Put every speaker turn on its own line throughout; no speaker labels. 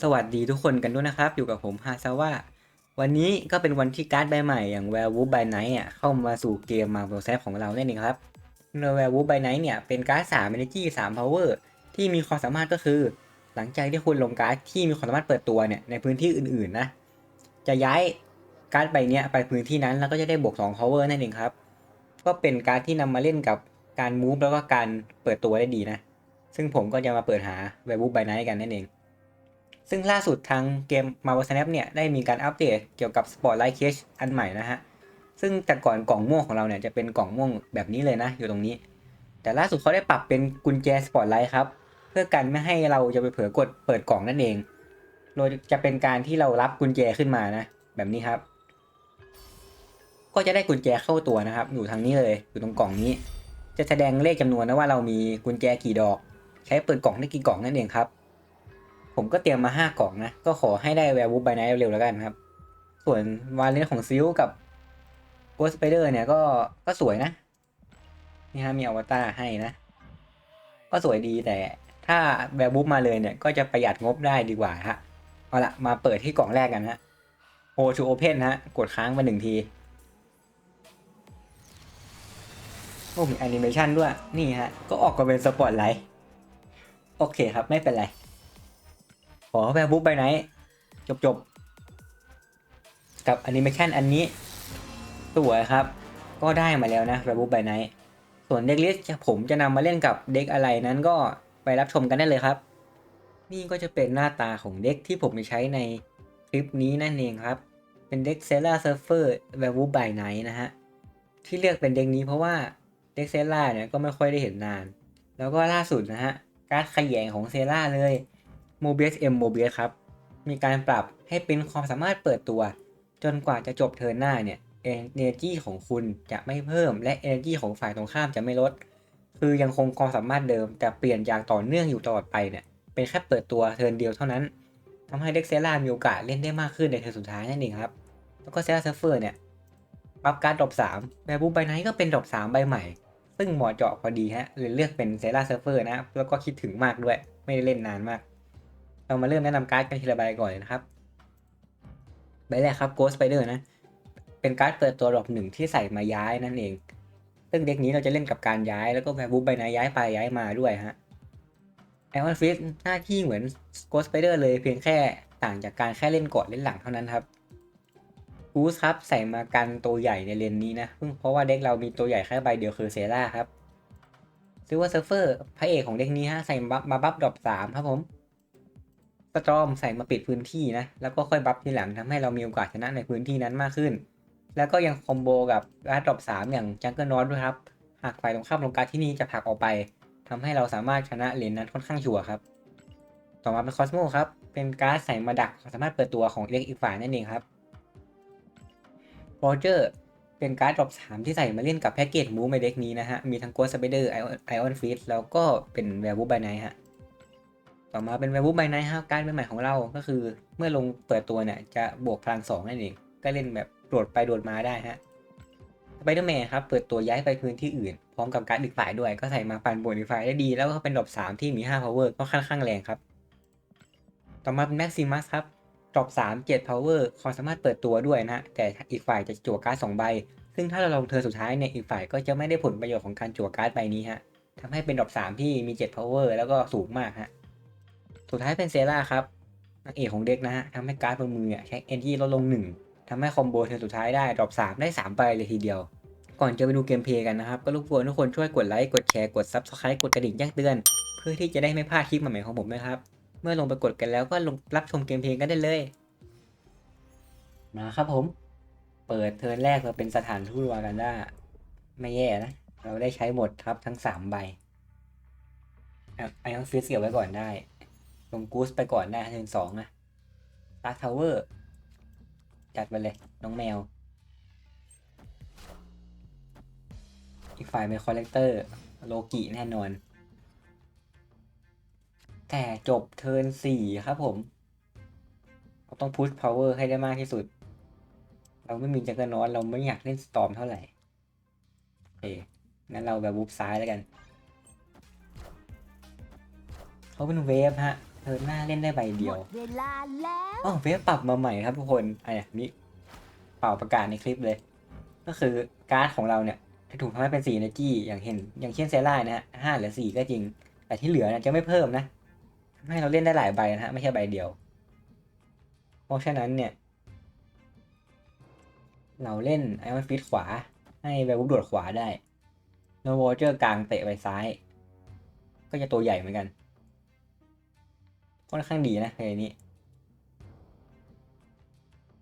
สวัสดีทุกคนกันด้วยนะครับ อยู่กับผมฮาซาว่าวันนี้ก็เป็นวันที่การ์ดใบใหม่อย่าง Werewolf by Night อะเข้ามาสู่เกม Marvel Snap ของเรานั่นเองครับโดย Werewolf by Night เนี่ยเป็นการ์ด3 Energy 3 Power ที่มีความสามารถก็คือ หลังจากที่คุณลงการ์ดที่มีความสามารถเปิดตัวเนี่ยในพื้นที่อื่นๆนะจะย้ายการ์ดใบเนี้ยไปพื้นที่นั้นแล้วก็จะได้บวก2 Power นั่นเองครับ ก็เป็นการ์ดที่นำมาเล่นกับการ move แล้วก็การเปิดตัวได้ดีนะ ซึ่งผมก็จะมาเปิดหา Werewolf by Night กันนั่นเอง ซึ่งล่าสุดทางเกม Marvel Snap เนี่ยได้มีการอัปเดตเกี่ยวกับ Spotlight Cage อันใหม่นะฮะ ซึ่งแต่ก่อนกล่องม่วงของเราเนี่ยจะเป็นกล่องม่วงแบบนี้เลยนะ อยู่ตรงนี้ แต่ล่าสุดเขาได้ปรับเป็นกุญแจ Spotlight ครับ เพื่อกันไม่ให้เราจะไปเผลอกดเปิดกล่องนั่นเองโดยจะเป็นการที่เรารับกุญแจขึ้นมานะ แบบนี้ครับ ก็จะได้กุญแจเข้าตัวนะครับ อยู่ทางนี้เลยอยู่ตรงกล่องนี้ จะแสดงเลขจำนวนนะว่าเรามีกุญแจกี่ดอก ใช้เปิดกล่องได้กี่กล่องนั่นเองครับ ผมก็เตรียมมาห้ากล่องนะ ก็ขอให้ได้แวร์วูฟไบไนท์เร็วๆแล้วกันครับ ส่วนวาเลนของซิลกับโกสไปเดอร์เนี่ยก็ก็สวยนะ นี่ฮะมีอวตารให้นะ ก็สวยดีแต่ถ้าแวร์วูฟมาเลยเนี่ย ก็จะประหยัดงบได้ดีกว่าฮะ เอาละมาเปิดที่กล่องแรกกันฮะโอชูโอเพนฮะ กดค้างมาหนึ่งทีโอ้มีแอนิเมชันด้วย นี่ฮะ ก็ออกมาเป็นสปอตไลท์ โอเคครับ ไม่เป็นไร ขอแวร์บุ๊กไปไหน จบจบกับแอนิเมชันอันนี้สวยครับ ก็ได้มาแล้วนะแวร์บุ๊กไปไหน ส่วนเด็กลิสผมจะนำมาเล่นกับเด็กอะไรนั้นก็ไปรับชมกันได้เลยครับ นี่ก็จะเป็นหน้าตาของเด็กที่ผมจะใช้ในคลิปนี้นั่นเองครับ เป็นเด็กเซล่าเซิร์ฟเฟอร์แวร์บุ๊กไบไนนะฮะที่เลือกเป็นเด็กนี้เพราะว่าเด็กเซล่าเนี่ยก็ไม่ค่อยได้เห็นนาน แล้วก็ล่าสุดนะฮะการขยงของเซล่าเลย โมเบียสเอ็มโมเบสครับ มีการปรับให้เป็นความสามารถเปิดตัว จนกว่าจะจบเทิร์นหน้าเนี่ยเอเนจีของคุณจะไม่เพิ่ม และเอเนจีของฝ่ายตรงข้ามจะไม่ลด คือยังคงความสามารถเดิม แต่เปลี่ยนจากต่อเนื่องอยู่ตลอดไปเนี่ย เป็นแค่เปิดตัวเทิร์นเดียวเท่านั้นทำให้เด็กเซล่ามีโอกาสเล่นได้มากขึ้นในเทิร์นสุดท้ายนั่นเองครับ แล้วก็เซล่าเซฟเฟอร์เนี่ยปรับการดรอป3แบบบูใบไนท์ก็เป็นดรอป3ใบใหม่ ซึ่งเหมาะเจาะพอดีฮะเลยเลือกเป็นเซล่าเซฟเฟอร์นะ แล้วก็คิดถึงมากด้วย ไม่ได้เล่นนานมาก เรามาเริ่มแนะนำการ์ดกันทีละใบก่อนเลยนะครับ ใบแรกครับ Ghost Spider นะ เป็นการ์ดเปิดตัวดอกหนึ่งที่ใส่มาย้ายนั่นเอง ซึ่งเด็กนี้เราจะเล่นกับการย้ายแล้วก็แวร์บูใบนาย้ายไปย้ายมาด้วยฮะไอออนฟิสหน้าที่เหมือน Ghost Spider เลยเพียงแค่ต่างจากการแค่เล่นก่อนเล่นหลังเท่านั้นครับกูสครับใส่มากันตัวใหญ่ในเลนนี้นะซึ่งเพราะว่าเด็กเรามีตัวใหญ่แค่ใบเดียวคือเซราครับซิว่าเซิร์ฟเฟอร์พระเอกของเด็กนี้ฮะใส่มาบัฟดรอปสามครับผม สตรอมใส่มาปิดพื้นที่นะ แล้วก็ค่อยบัฟทีหลังทำให้เรามีโอกาสชนะในพื้นที่นั้นมากขึ้น แล้วก็ยังคอมโบกับการดดรอปสามอย่างจังเกิลนอตด้วยครับ หากฝ่ายตรงข้ามลงการที่นี่จะผลักออกไปทำให้เราสามารถชนะเลนนั้นค่อนข้างชัวร์ครับ ต่อมาเป็นคอสโมครับ เป็นการ์ดใส่มาดักความสามารถเปิดตัวของเด็กอีกฝ่ายนั่นเองครับโรเจอร์เป็นการ์ดดรอปสามที่ใส่มาเล่นกับแพ็กเกจมูฟในเด็กนี้นะฮะ มีทั้งโกสไปเดอร์ไอออนฟิสแล้วก็เป็นแวร์บูบายไนฮะ ต่อมาเป็นแวร์บูบายไนฮะการดใหม่ของเราก็คือ เมื่อลงเปิดตัวเนี่ยจะบวกพลังสองนั่นเองก็เล่นแบบโดดไปโดดมาได้ฮะสไปเดอร์แมนครับเปิดตัวย้ายไปพื้นที่อื่น พร้อมกับการ์ดอีกฝ่ายด้วย ก็ใส่มาปันบนอีกฝ่ายได้ดี แล้วก็เป็นดรอปสามที่มี5 power ก็ค่อนข้างแรงครับ ต่อมาเป็นแม็กซิมัสครับดรอป3 7 power ความสามารถเปิดตัวด้วยนะฮะแต่อีกฝ่ายจะจั่วการ์ด2ใบ ซึ่งถ้าเราลงเธอสุดท้ายเนี่ยอีกฝ่ายก็จะไม่ได้ผลประโยชน์ของการจั่วการ์ดใบนี้ฮะทำให้เป็นดรอป3ที่มี7 power แล้วก็สูงมากฮะ สุดท้ายเป็นเซราครับนางเอกของเด็กนะฮะทำให้การ์ดบนมือเนี่ยใช้ energy ลดลง1ทำให้คอมโบเธอสุดท้ายได้ดรอป3ได้3ใบเลยทีเดียว ก่อนจะไปดูเกมเพลย์กันนะครับ ก็รบกวนทุกคนช่วยกดไลค์กดแชร์กด subscribe กดกระดิ่งแจ้งเตือน เพื่อที่จะได้ไม่พลาดคลิปใหม่ๆของผมนะครับเมื่อลงไปกดกันแล้วก็ลงรับชมเกมเพลย์กันได้เลยมาครับผม เปิดเทิร์นแรกเราเป็นสถานทูตวากันดาไม่แย่นะ เราได้ใช้หมดครับทั้งสามใบไอออนฟิสเก็บไว้ก่อนได้ ลงกูสไปก่อนได้เทิร์นสองนะตาร์ทาวเวอร์ จัดไปเลย น้องแมว อีกฝ่ายเป็นคอลเลกเตอร์ โลกิแน่นอน แต่จบเทิร์นสี่ครับผม เราต้องพุชพาวเวอร์ให้ได้มากที่สุด เราไม่มีจักรนอนเราไม่อยากเล่นสตอมเท่าไหร่โอเคงั้นเราแบบบุบซ้ายแล้วกัน เขาเป็นเวฟฮะ เธอหน้าเล่นได้ใบเดียว
หมดเวลาแล้ว
อ๋อเวฟปรับมาใหม่ครับทุกคนไอ้นี่เป่าประกาศในคลิปเลย ก็คือการ์ดของเราเนี่ยจะถูกทำให้เป็นสี energy อย่างเห็น อย่างเช่นเซร่านะฮะห้าเหลือสี่ก็จริง แต่ที่เหลือเนี่ยจะไม่เพิ่มนะทำให้เราเล่นได้หลายใบนะฮะไม่ใช่ใบเดียว เพราะฉะนั้นเนี่ย เราเล่นไอ o อนฟิตขวา ให้แวร์วูฟโดดขวาได้โนวอเจอร์กลางเตะไปซ้าย ก็จะตัวใหญ่เหมือนกัน ค่อนข้างดีนะเพลงนี้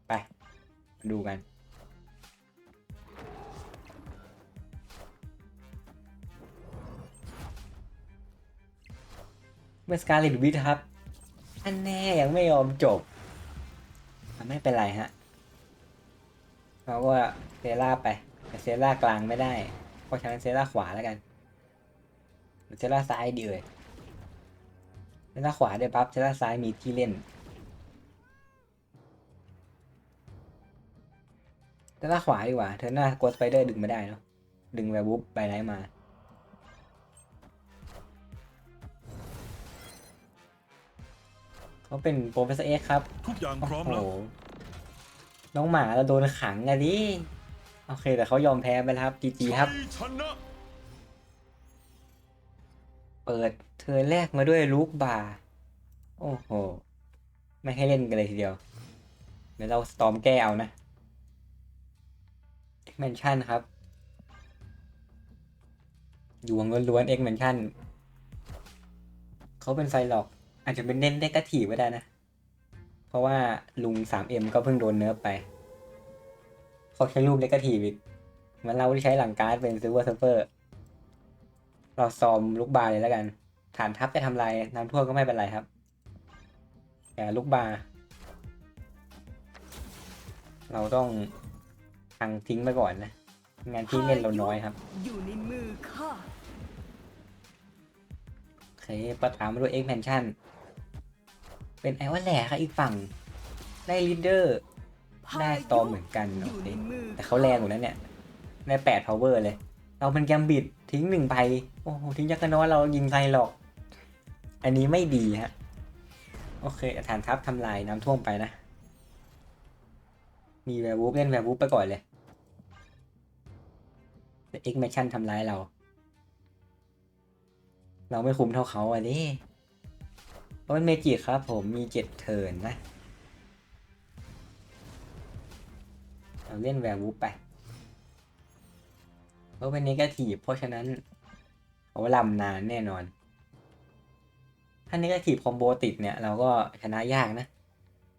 ไป ดูกัน เมื่อสกาเลตวิทครับ อันแน่ยังไม่ยอมจบ ไม่เป็นไรฮะเราก็เซล่าไปแต่เซล่ากลางไม่ได้ เพราะฉะนั้นเซล่าขวาแล้วกันเซล่าซ้ายดีเลย เซล่าขวาได้ปั๊บเซล่าซ้ายมีที่เล่นเซล่าขวาดีกว่า เธอหน้ากดสไปเดอร์ดึงไม่ได้เนาะ ดึงแวร์บุ๊บไปไลท์มา เขาเป็นโปรเฟสเซอร์เอ็กครับ
ทุกอย่าง
โอ้
พร้อม
โห
แล้ว
น้องหมาเราโดนขังอะดิ โอเคแต่เขายอมแพ้ไปแล้วครับจีจีครับ
ชัยชนะ
เปิดเธอแรกมาด้วยลูกบาร์โอ้โห ไม่ให้เล่นกันเลยทีเดียว เดี๋ยวเราสตอมแก้เอานะเอ็กแมนชั่นครับดวงล้วนๆเอ็กแมนชั่นเขาเป็นไซล็อก อาจจะเป็นเน้นเดกาทีฟก็ได้นะ เพราะว่าลุง 3M ก็เพิ่งโดนเนิร์ฟไป เขาใช้รูปเดกาทีฟอีกมันเราที่ใช้หลังการ์ดเป็นซิลเวอร์เซฟเฟอร์ เราซอมลูกบาร์เลยแล้วกัน ฐานทัพจะทำลายน้ำท่วมก็ไม่เป็นไรครับแต่ลูกบาร์เราต้องทางทิ้งไปก่อนนะ งานที่เล่นเราน้อยครับ
อยู่ในมือข้า
โอเคประตามมาด้วย expansion เป็นไอว่าแหล่ค่ะอีกฝั่ง ได้ leader ได้ storm เหมือนกัน
อ
โอยู่เค
ในมือ
แต่เขาแรงกว่านั้นเนี่ย ได้แปด power เลย เราเป็นแกมบิด ทิ้งหนึ่งใบโอ้โหทิ้งยักษ์น้อยเรายิงไซหรอก อันนี้ไม่ดีฮะ โอเคฐานทัพทำลายน้ำท่วมไปนะ มีแวร์วูฟเล่นแวร์วูฟไปก่อนเลยแต่เอ็กแมชชั่นทำร้ายเรา เราไม่คุ้มเท่าเขาอะดิเพราะเป็นเมจิครับผมมีเจ็ดเทิร์นนะ เราเล่นแวร์วูฟไป เพราะเป็นนกาทีฟเพราะฉะนั้นเขาลำนานแน่นอน ถ้านกาทีฟคอมโบติดเนี่ย เราก็ชนะยากนะ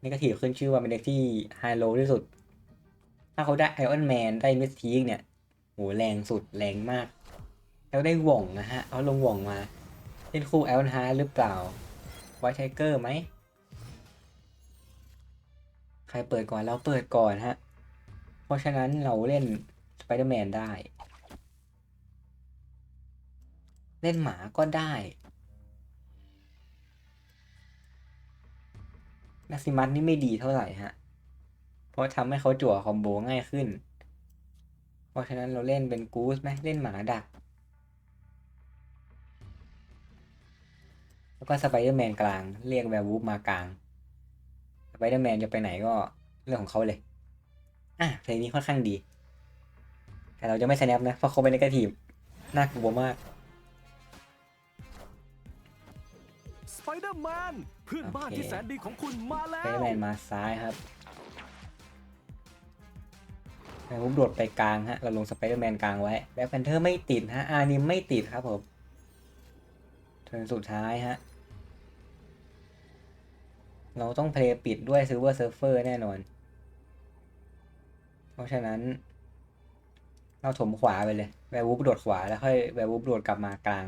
นกาทีฟขึ้นชื่อว่าเป็นเด็กที่ไฮโลที่สุด ถ้าเขาได้ไอออนแมนได้มิสทีกเนี่ยโหแรงสุดแรงมาก แล้วได้หว่องนะฮะ เอาลงหว่องมาเล่นคู่แอลฮาร์หรือเปล่า ไวท์ไทเกอร์ไหม ใครเปิดก่อนเราเปิดก่อนฮะ เพราะฉะนั้นเราเล่นสไปเดอร์แมนได้ เล่นหมาก็ได้นักซิมัสนี่ไม่ดีเท่าไหร่ฮะ เพราะทำให้เขาจั่วคอมโบง่ายขึ้น เพราะฉะนั้นเราเล่นเป็นกูสไหมเล่นหมาดัก แล้วก็สไปเดอร์แมนกลาง เรียกแวร์วูฟมากลาง สไปเดอร์แมนจะไปไหนก็เรื่องของเขาเลย อะเพลงนี้ค่อนข้างดี แต่เราจะไม่สแนปนะ เพราะเขาเป็นนกาทีฟน่ากลัวมาก
ไปเดอร์แมนเพื่อนบ้านที่แสนดีของคุณมาแล้
สไปเดอร์แมนมาซ้ายครับแวร์วูฟโดดไปกลางฮะ เราลงสไปเดอร์แมนกลางไว้แบ็คแพนเทอร์ไม่ติดฮะอานิมไม่ติดครับผมเทิร์นสุดท้ายฮะ เราต้องเพลย์ปิดด้วยซิลเวอร์เซิร์ฟเฟอร์แน่นอน เพราะฉะนั้น เราถมขวาไปเลยแวร์วูฟโดดขวาแล้วค่อยแวร์วูฟโดดกลับมากลาง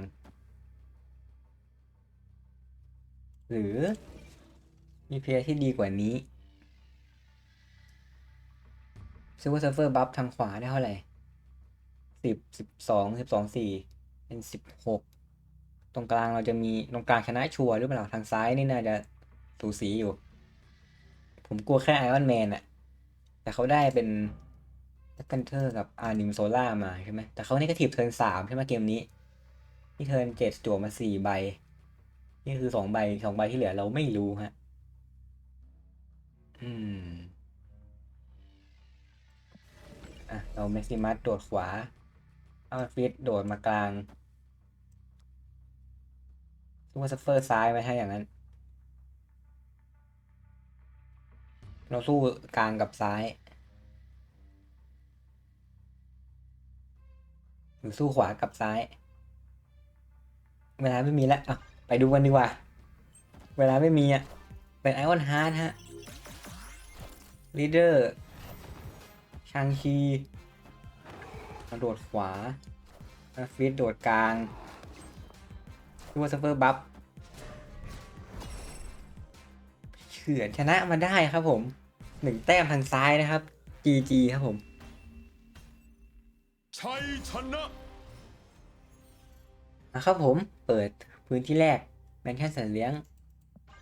หรือ มีเพลย์ที่ดีกว่านี้ซิลเวอร์เซิร์ฟเฟอร์บัฟทางขวาได้เท่าไหร่สิบสิบสองสิบสองสี่เป็นสิบหกตรงกลางเราจะมีตรงกลางชนะชัวร์หรือเปล่าทางซ้ายนี่น่าจะสูสีอยู่ ผมกลัวแค่ไอออนแมนอะแต่เขาได้เป็นแบ็คแพนเทอร์กับอานิมโซล่ามาใช่ไหมแต่เขานี่ก็ถีบเทิร์นสามใช่ไหมเกมนี้ ที่เทิร์นเจ็ดจั่วมาสี่ใบ นี่คือสองใบสองใบที่เหลือเราไม่รู้ฮะ อืม อะ เราเม็กซิมัสโดดขวาเอาฟิตโดดมากลางซูเปอร์ซัฟเฟอร์ซ้ายไหมถ้าอย่างนั้น เราสู้กลางกับซ้าย หรือสู้ขวากับซ้าย เวลาไม่มีแล้วอะ ดูกันดีกว่า เวลาไม่มีอะ เป็นไอออนฮาร์ดฮะลีดเดอร์ชางชีกระโดดขวาฟิตโดดกลางซูเปอร์ซัฟเฟอร์บัฟเฉือนชนะมาได้ครับผมหนึ่งแต้มทางซ้ายนะครับ GG ครับผม
ชัยชนะ
นะครับผมเปิด พื้นที่แรกแมนชั่สันเลี้ยง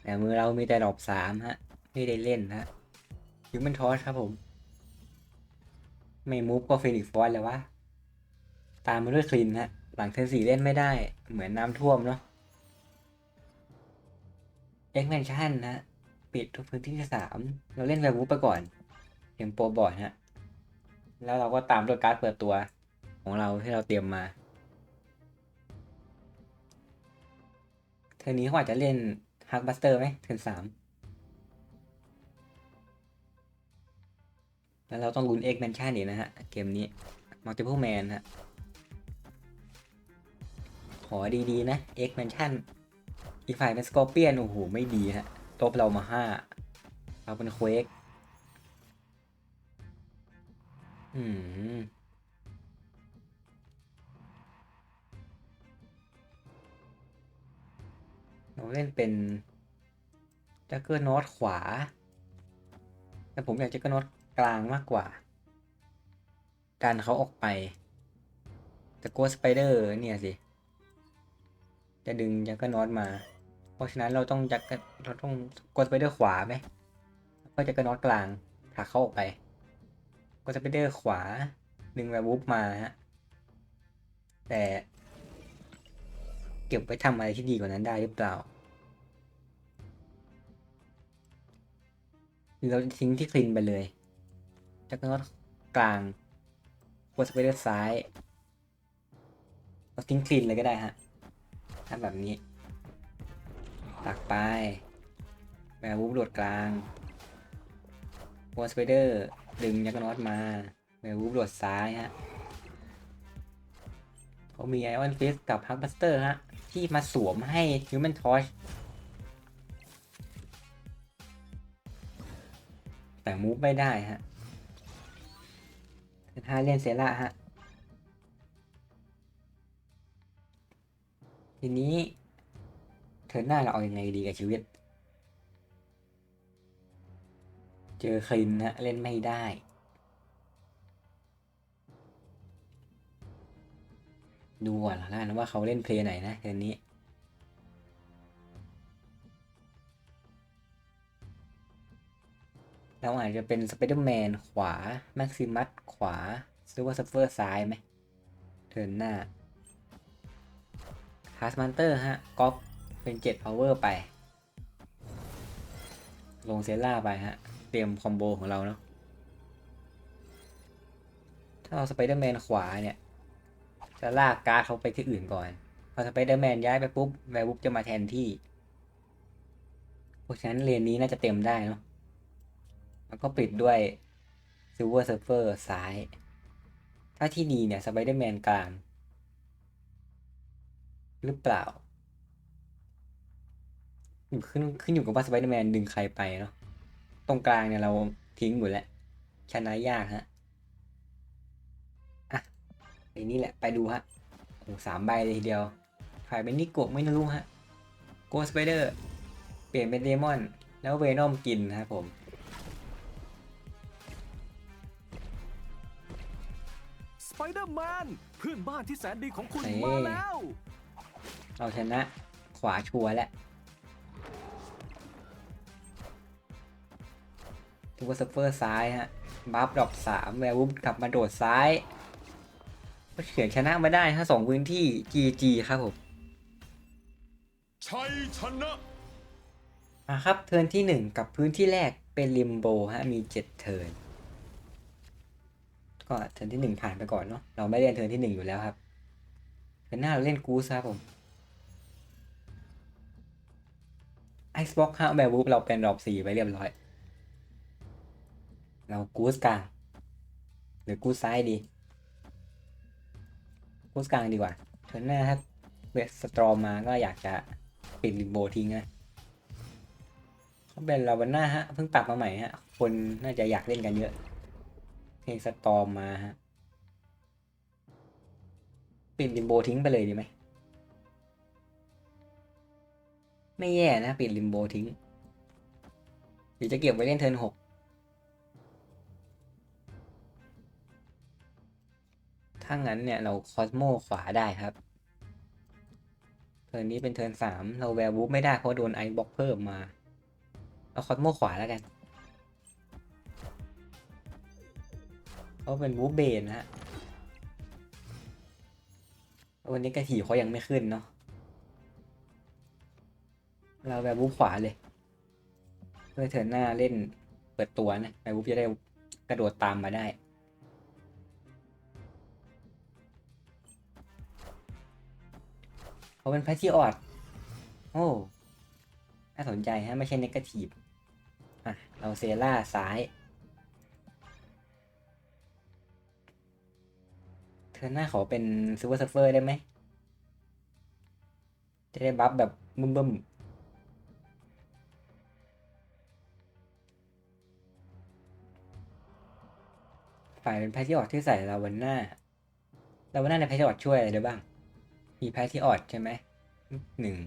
แต่มือเรามีแต่ดอกสามฮะ ไม่ได้เล่นฮะฮิวแมนทอสครับผม ไม่มูฟก็ฟินิกฟอสเลยวะ ตามมาด้วยคลินฮะ หลังเทนสีเล่นไม่ได้ เหมือนน้ำท่วมเนาะเอ็กแมนชั่นฮะปิดทุกพื้นที่ที่สามเราเล่นแวร์วูฟไปก่อนเทมโปรบอร์ดฮะ แล้วเราก็ตามด้วยการ์ดเปิดตัวของเราที่เราเตรียมมา เทอร์นี้เขาอาจจะเล่นฮักบัสเตอร์ไหมเทิร์นสามแล้วเราต้องลุ้นเอ็กแมนชั่นอีกนะฮะ เกมนี้มัลติเพ e แมนฮะ ขอดีๆนะเอ็กแมนชั่นอีกฝ่ายเป็นสกอร์เปียน โอ้โห ไม่ดีฮะตบเรามาห้าเราเป็นเควกอืม เราเล่นเป็นจักเกอร์นอตขวา แต่ผมอยากจักเกอร์นอตกลางมากกว่า การเขาออกไป แต่โกสไปเดอร์เนี่ยสิ จะดึงจักเกอร์นอตมา เพราะฉะนั้นเราต้องจักเกอร์เราต้องโกสไปเดอร์ขวาไหมแล้วก็จักเกอร์นอตกลางผลักเขาออกไปโกสไปเดอร์ขวา ดึงแวร์วูฟมาฮะ แต่ เก็บไว้ทำอะไรที่ดีกว่านั้นได้หรือเปล่าหรือเราทิ้งที่คลินไปเลยจากนั้นก็กลางกดสไปเดอร์ซ้ายเราทิ้งคลินเลยก็ได้ฮะทำแบบนี้ ตักไปแวร์วูฟโดดกลางกดสไปเดอร์ดึงยักษ์นอตมาแวร์วูฟโดดซ้ายฮะเขามีไอออนฟิสกับฮักบัสเตอร์ฮะ ที่มาสวมให้ Human Torch แต่มูฟไม่ได้ฮะถ้าเล่นเซล่าฮะ ทีนี้เธอหน้าเราเอาอยัางไงดีกับชีวิต เจอคลินฮะ เล่นไม่ได้ ดูก่อนละกันว่าเขาเล่นเพลย์ไหนนะเดือนนี้ เราอาจจะเป็นสไปเดอร์แมนขวา แม็กซิมัสขวาซูเปอร์ซัฟเฟอร์ซ้ายไหมเทิร์นหน้าคาสมันเตอร์ฮะก๊อปเป็นเจ็ดพาวเวอร์ไป ลงเซล่าไปฮะ เตรียมคอมโบของเราเนาะถ้าเอาสไปเดอร์แมนขวาเนี่ย จะลากการ์ดเขาไปที่อื่นก่อน พอสไปเดอร์แมนย้ายไปปุ๊บแวร์บุ๊บจะมาแทนที่ เพราะฉะนั้นเลนนี้น่าจะเต็มได้เนาะแล้วก็ปิดด้วยซิลเวอร์เซิร์ฟเฟอร์ซ้าย ถ้าที่ดีเนี่ยสไปเดอร์แมนกลาง หรือเปล่าขึ้นขึ้นอยู่กับว่าสไปเดอร์แมนดึงใครไปเนาะตรงกลางเนี่ยเราทิ้งหมดแล้วชนะยากฮะ ไอ้นี่แหละไปดูฮะโอ้สามใบเลยทีเดียวขายเป็นนิโกะไม่รู้ฮะโกสไปเดอร์เปลี่ยนเป็นเดมอน แล้วเวนอมกินนะครับผม
สไปเดอร์แมนเพื่อนบ้านที่แสนดีของคุณ
เฮ้
มาแล้ว
เราชนะขวาชัวร์แล้วทูเปอร์ซัฟเฟอร์ซ้ายฮะบัฟดอกสามแวร์วุบกลับมาโดดซ้าย ก็เฉือนชนะมาได้ถ้าสองพื้นที่ GG ครับผม
ชชัยชนะ
มาครับเทิร์นที่หนึ่งกับพื้นที่แรกเป็นริมโบฮะมีเจ็ดเทิร์นก็เทิร์นที่หนึ่งผ่านไปก่อนเนาะเราไม่เล่นเทิร์นที่หนึ่งอยู่แล้วครับเทิร์นหน้าเราเล่นกูสครับผมไอซ์บ็อกฮะแวร์วูฟเราเป็นรอบสี่ไปเรียบร้อย เรากูสกลางหรือกูสซ้ายดี กูสกลางดีกว่าเทิร์นหน้าถ้าเวสสตรอมมาก็อยากจะปิดริมโบทิ้งนะเขาเป็นลาวาน่าฮะเพิ่งปรับมาใหม่ฮะ คนน่าจะอยากเล่นกันเยอะ เพลงสตอมมาฮะปิดริมโบทิ้งไปเลยดีไหมไม่แย่นะปิดริมโบทิ้งหรือจะเก็บไว้เล่นเทิร์นหก ถ้างั้นเนี่ยเราคอสโมขวาได้ครับ เทิร์นนี้เป็นเทิร์นสามเราแวร์วูฟไม่ได้เพราะโดนไอซ์บล็อกเพิ่มมา เอาคอสโมขวาแล้วกันเขาเป็นวูฟเบนนะฮะวันนี้กระถี่เขายังไม่ขึ้นเนาะ เราแบบวูฟขวาเลย เพื่อเทิร์นหน้าเล่นเปิดตัวนะแบบวูฟจะได้กระโดดตามมาได้ เขาเป็นแพทีออดโอ้น่าสนใจฮะ ไม่ใช่เนกาทีฟอะ เราเซล่าซ้าย เธอหน้าขอเป็นซูเปอร์เซฟเฟอร์ได้ไหม จะได้บัฟแบบบึ้มบึมฝ่ายเป็นแพทีออดที่ใส่ลาวันหน่าลาวันหน่าในแพทีออดช่วยอะไรได้บ้าง มีแพทที่ออดใช่ไหมหนึ่ง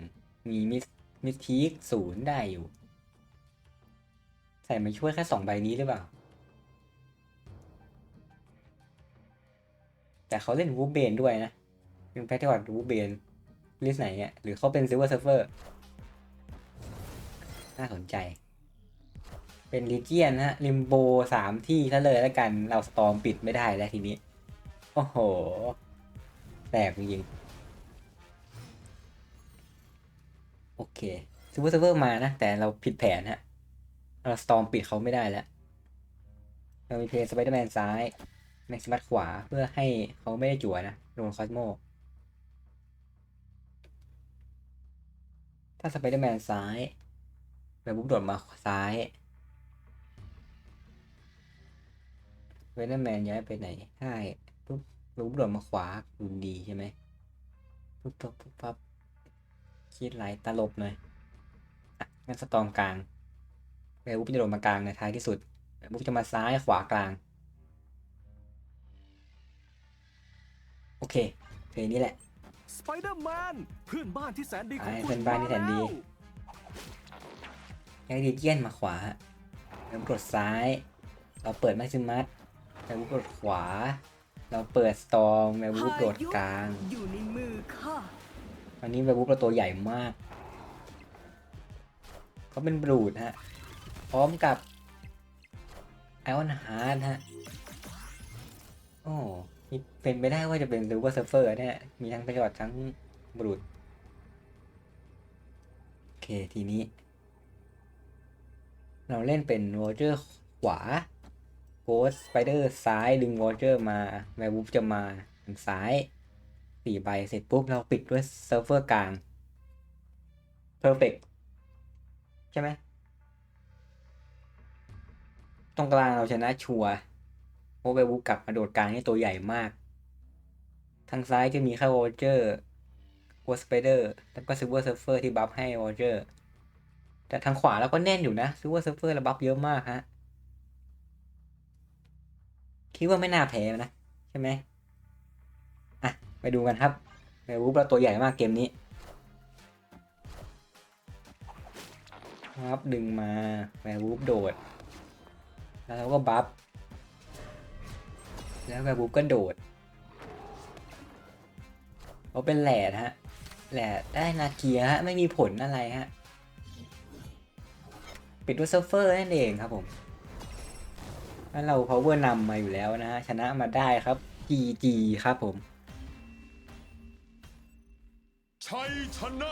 มีมิสมิสทีกศูนย์ได้อยู่ ใส่มาช่วยแค่สองใบนี้หรือเปล่า แต่เขาเล่นวูเบนด้วยนะเป็นแพทที่ออดวูเบนลิสไหนเนี่ยหรือเขาเป็นซิลเวอร์เซิร์ฟเวอร์น่าสนใจ เป็นลิเจียนฮะริมโบสามที่ซะเลยแล้วกันเราสตอมปิดไม่ได้แล้วทีนี้ โอ้โห แตกจริง โอเคซูเปอร์เซิร์ฟเวอร์มานะ แต่เราผิดแผนฮะ เราสตอมปิดเขาไม่ได้แล้ว เรามีเพย์สไปเดอร์แมนซ้าย แม็กซิมัสขวาเพื่อให้เขาไม่ได้จั่วนะโดนคอสโม ถ้าสไปเดอร์แมนซ้ายแบบบุ๊บโดดมาซ้ายสไปเดอร์แมนย้ายไปไหนใช่ปุ๊บบุ๊บโดดมาขวาดูดีใช่ไหมปุ๊บปั๊บปุ๊บปั๊บ คิดไรตลบหน่อยอะงั้นสตอมกลางแบบบุ๊บจะโดดมากลางในท้ายที่สุดแบบบุ๊บจะมาซ้ายขวากลาง โอเคเพลงนี้แหละ
สไปเดอร์แมนเพื่อนบ้านที่แสนดีของ
ไอ้
คุณ
เพื่อนบ้านที่แสนดี
มล้ว
ย้ายดีเจียนมาขวาแล้วกดซ้าย เราเปิดแม็กซิมัสแล้วกดขวา เราเปิดสตอมแล้ววูบโดดกลาง
อยู่ในมือข้า
วันนี้แบบวูบเราตัวใหญ่มาก เขาเป็นบรูดฮะ พร้อมกับไอออนฮาร์ดฮะ โอ้มีเป็นไปได้ว่าจะเป็นซูเปอร์เซิร์ฟเฟอร์เนี่ย มีทั้งประโยชน์ทั้งบรูดโอเคทีนี้ เราเล่นเป็นวอเจอร์ขวาโกสสไปเดอร์ซ้ายดึงวอเจอร์มาแวร์วูฟจะมาทางซ้าย สี่ใบเสร็จปุ๊บเราปิดด้วยเซิร์ฟเวอร์กลางเพอร์เฟกใช่ไหมตรงกลางเราชนะชัวร์เพราะแวร์วูฟกลับมาโดดกลางนี่ตัวใหญ่มาก ทางซ้ายจะมีแค่วอเจอร์โกสสไปเดอร์แล้วก็ซิลเวอร์เซิร์ฟเฟอร์ที่บัฟให้วอเจอร์แต่ทางขวาเราก็แน่นอยู่นะซูเปอร์เซิร์ฟเฟอร์ระบัฟเยอะมากฮะ คิดว่าไม่น่าแพ้นะ ใช่ไหม ไปดูกันครับแวร์วูฟเราตัวใหญ่มากเกมนี้ ครับดึงมาแวร์วูฟโดด แล้วเราก็บัฟ แล้วแวร์วูฟก็โดดเขาเป็นแหลดฮะ แหลดได้นาเกียฮะ ไม่มีผลอะไรฮะ ปิดด้วยเซิร์ฟเฟอร์นั่นเองครับผมแล้วเรา power นำมาอยู่แล้วนะฮะ ชนะมาได้ครับ GG ครับผม
ชัยชนะ